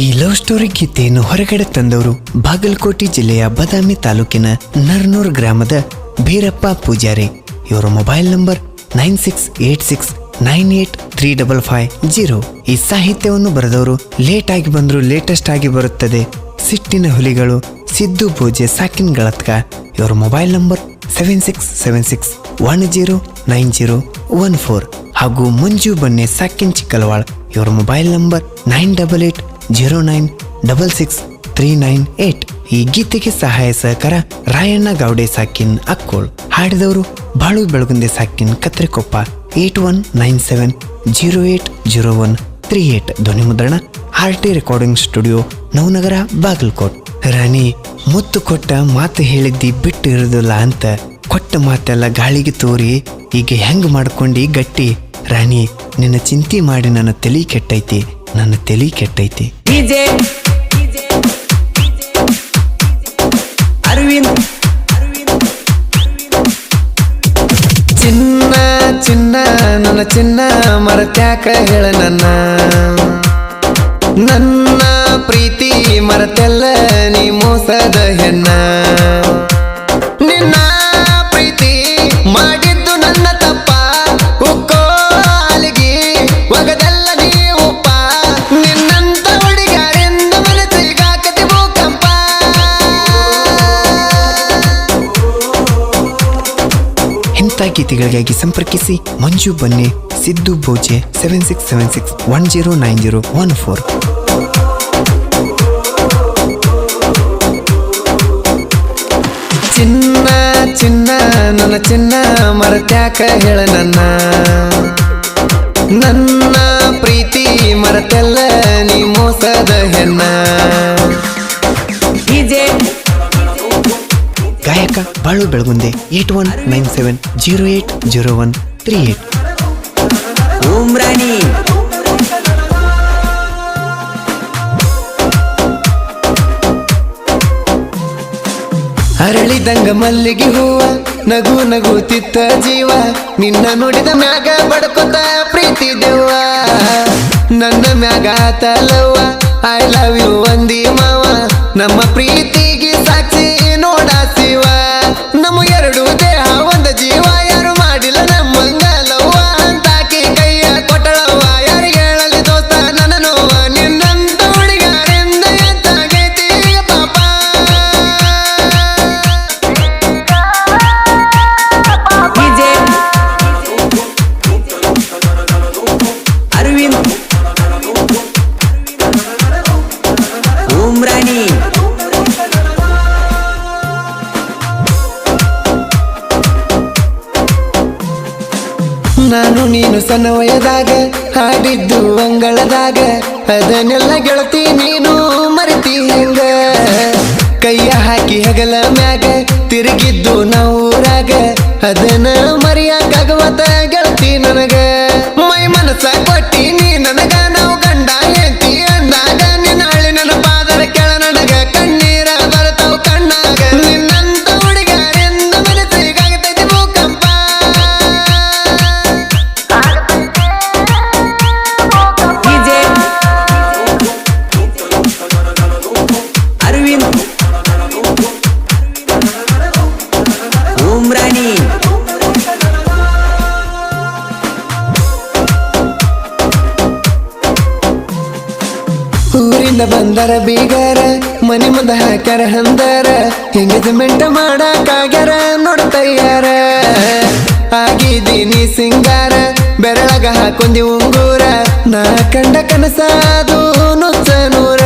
ಈ love story ಗೀತೆಯನ್ನು ಹೊರಗಡೆ ತಂದವರು ಬಾಗಲಕೋಟೆ ಜಿಲ್ಲೆಯ ಬದಾಮಿ ತಾಲೂಕಿನ ನರ್ನೂರ್ ಗ್ರಾಮದ ಭೀರಪ್ಪ ಪೂಜಾರಿ. ಇವರ mobile number nine six eight six nine eight three double five zero ಈ ಸಾಹಿತ್ಯವನ್ನು ಬರೆದವರು ಲೇಟ್ ಆಗಿ ಬಂದ್ರು ಲೇಟೆಸ್ಟ್ ಆಗಿ ಬರುತ್ತದೆ. ಸಿಟ್ಟಿನ ಹುಲಿಗಳು, ಸಿದ್ದು ಪೂಜೆ, ಸಾಕಿನ್ ಗಳತ್ಕ. ಇವರ mobile number seven six seven six one zero nine zero one four ಹಾಗೂ ಮಂಜು ಬನ್ನೆ ಸಾಕಿನ್ ಚಿಕ್ಕಲವಾಳ್. ಇವರ mobile number nine double eight zero nine double six three nine eight. ಈ ಗೀತೆಗೆ ಸಹಾಯ ಸಹಕಾರ ರಾಯಣ್ಣ ಗೌಡೆ ಸಾಕಿನ್ ಅಕ್ಕೋಳ್. ಹಾಡಿದವರು Balu Belagunde ಸಾಕಿನ್ Katrikoppa. Eight one nine seven zero eight zero one three eight. ಧ್ವನಿ ಮುದ್ರಣ R T recording studio Navanagar, Bagalkot. ರಾಣಿ, ಮುತ್ತು ಕೊಟ್ಟ ಮಾತು ಹೇಳಿದ್ದಿ ಬಿಟ್ಟು ಇರೋದಿಲ್ಲ ಅಂತ ಕೊಟ್ಟ ಮಾತೆಲ್ಲ ಗಾಳಿಗೆ ತೋರಿ ಈಗ ಹೆಂಗ್ ಮಾಡ್ಕೊಂಡಿ ಗಟ್ಟಿ? ರಾಣಿ, ನಿನ್ನ ಚಿಂತೆ ಮಾಡಿ ನನ್ನ ತಲಿ ಕೆಟ್ಟೈತಿ. ನನ್ನ ತಲಿ ಕೆಟ್ಟೈತಿ. ಅರವಿಂದ್. ಚಿನ್ನ ಚಿನ್ನ ನನ್ನ ಚಿನ್ನ ಮರತ್ಯಾಕ ಹೇಳ ನನ್ನ. ನನ್ನ ಪ್ರೀತಿ ಮರತೆಲ್ಲ ನೀ ಮೋಸದ ಹೆಣ್ಣ. ಇಂಥ ಗೀತೆಗಳಿಗಾಗಿ ಸಂಪರ್ಕಿಸಿ Manju Banni Siddu Boje seven six seven six one zero nine zero one four ಚಿನ್ನ ಚಿನ್ನ, ನನ್ನ ಚಿನ್ನ ಮರತ್ಯಾಕ ಹೇಳ ನನ್ನ. ನನ್ನ ಪ್ರೀತಿ ಮರತೆಲ್ಲ ನೀ ಮೋಸದ ಹೆಣ್ಣ. ಗಾಯಕ Balu Belagunde eight one nine seven zero eight zero one three eight ಓಂ ರಾಣಿ ಅರಳಿದಂಗ ಮಲ್ಲಿಗೆ ಹೂವ ನಗು ನಗು ತಿತ್ತ ಜೀವ ನಿನ್ನ ನೋಡಿದ ಮ್ಯಾಗ ಬಡ್ಕೊತ ಪ್ರೀತಿ ದೇವ ನನ್ನ ಮ್ಯಾಗ ತಲವ್ವ ಐ ಲವ್ ಯು ಒಂದಿ ಮಾವ ನಮ್ಮ ಪ್ರೀತಿಗೆ ನೀನು ಸಣ್ಣ ವಯದಾಗ ಹಾಡಿದ್ದು ಅಂಗಳದಾಗ ಅದನ್ನೆಲ್ಲ ಗೆಳತಿ ನೀನು ಮರಿತಿ ಹೆಂಗ? ಕೈಯ ಹಾಕಿ ಹಗಲ ಮ್ಯಾಗ ಊರಿಂದ ಬಂದರ ಬೀಗರ, ಮನೆ ಮುಂದ ಹಾಕ್ಯಾರ ಹಂದರ ಎಂಗೇಜ್ಮೆಂಟ್ ಮಾಡಕ್ಕಾಗ್ಯಾರ ನೋಡ್ತಯ್ಯಾರ ಆಗಿದ್ದೀನಿ ಸಿಂಗಾರ, ಬೆರಳಗ ಹಾಕೊಂದಿ ಉಂಗೂರ, ನಾ ಕಂಡ ಕನಸಾದು ನುಚ್ಚ ನೂರ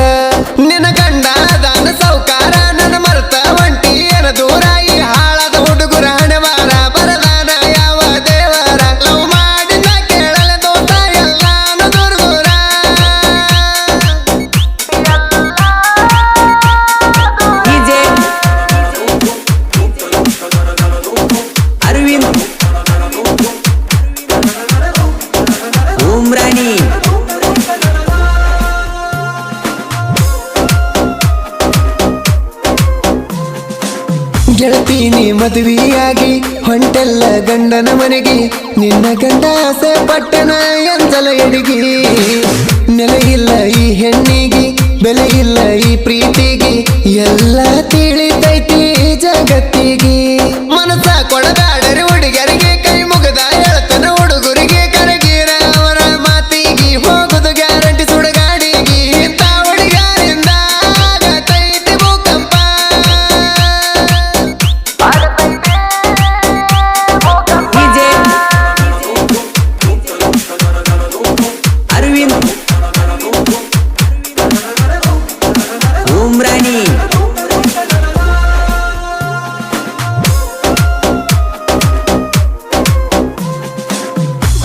ಮದುವೆಯಾಗಿ ಹೊಂಟೆಲ್ಲ ಗಂಡನ ಮನೆಗೆ. ನಿನ್ನ ಗಂಡ ಆಸೆ ಪಟ್ಟಣ ಎಂದಲ ಎಡಿಗಿ ನೆಲೆಯಿಲ್ಲ ಈ ಹೆಣ್ಣಿಗೆ, ಬೆಲೆ ಇಲ್ಲ ಈ ಪ್ರೀತಿಗೆ. ಎಲ್ಲ ತಿಳಿತೈತಿ ಜಗತ್ತಿಗೆ.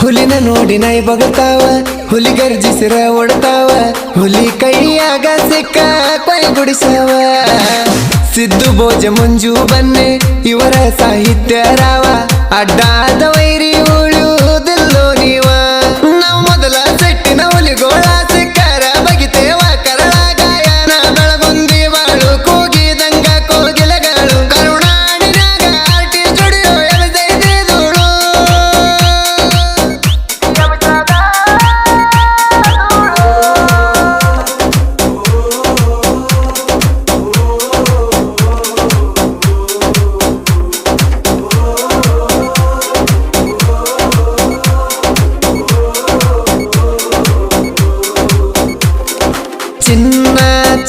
ಹುಲಿನ ನೋಡಿ ನೈ ಬಗತಾವ, ಹುಲಿ ಗರ್ಜಿಸಿರ ಓಡತಾವ ಹುಲಿ ಕೈಯಾಗ ಸಿಕ್ಕ ಕೈ ಗುಡಿಸವ. ಸಿದ್ದು ಭೋಜ ಮಂಜು ಬನ್ನೆ, ಇವರ ಸಾಹಿತ್ಯ ರಾವ, ಅಡ್ಡಾದ ವೈರಿ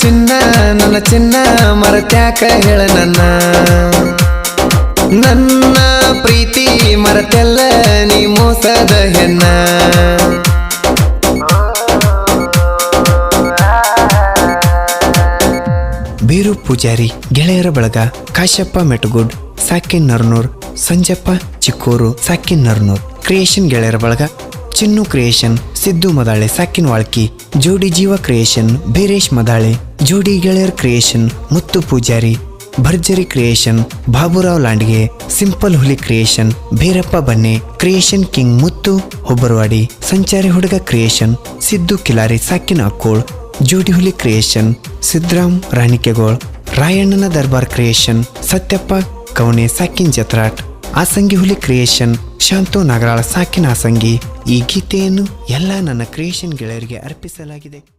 ಚಿನ್ನ, ನನ್ನ ಚಿನ್ನ, ಮರತ್ಯಾಕ ಹೇಳ ನನ್ನ. ನನ್ನ ಪ್ರೀತಿ ಮರತೆಲ್ಲ ನೀ ಮೋಸದ ಹೆಣ್ಣ. ಬೀರು ಪೂಜಾರಿ, ಗೆಳೆಯರ ಬಳಗ ಕಾಶಪ್ಪ ಮೆಟಗುಡ್ ಸಾಕಿನ್ ನರ್ನೂರ್, ಸಂಜಪ್ಪ ಚಿಕ್ಕೂರು ಸಾಕಿನ್ ನರ್ನೂರ್. ಕ್ರಿಯೇಷನ್ ಗೆಳೆಯರ ಬಳಗ, ಚಿನ್ನು ಕ್ರಿಯೇಷನ್ ಸಿದ್ದು ಮದಾಳೆ, ಸಾಕಿನ್ ವಾಳ್ಕಿ, ಜೋಡಿ ಜೀವ ಕ್ರಿಯೇಷನ್, ಬೀರೇಶ್ ಮದಾಳೆ, ಜೋಡಿ ಗೆಳೆಯರ್ ಕ್ರಿಯೇಷನ್, ಮುತ್ತು ಪೂಜಾರಿ, ಭರ್ಜರಿ ಕ್ರಿಯೇಷನ್, ಬಾಬುರಾವ್ ಲಾಂಡ್ಗೆ, ಸಿಂಪಲ್ ಹುಲಿ creation, Bhairappa Banne, creation king Muttu, Hobbarawadi, ಸಂಚಾರಿ ಹುಡುಗ ಕ್ರಿಯೇಷನ್, ಸಿದ್ದು ಕಿಲಾರಿ, ಸಾಕಿನ ಅಕ್ಕೋಳ್, ಜೋಡಿ ಹುಲಿ ಕ್ರಿಯೇಷನ್, ಸಿದ್ರಾಮ್ ರಾಣಿಕೆಗೋಳ್, ರಾಯಣ್ಣನ ದರ್ಬಾರ್ ಕ್ರಿಯೇಷನ್, ಸತ್ಯಪ್ಪ ಕವನೆ ಸಾಕಿನ್ ಜತ್ರಾಟ್, ಆಸಂಗಿ ಹುಲಿ ಕ್ರಿಯೇಷನ್ ಶಾಂತು ನಾಗರಾಳ ಸಾಕಿನ ಸಂಗಿ ಈ ಗೀತೆಯನ್ನು ಎಲ್ಲ ನನ್ನ ಕ್ರಿಯೇಷನ್ ಗೆಳೆಯರಿಗೆ ಅರ್ಪಿಸಲಾಗಿದೆ.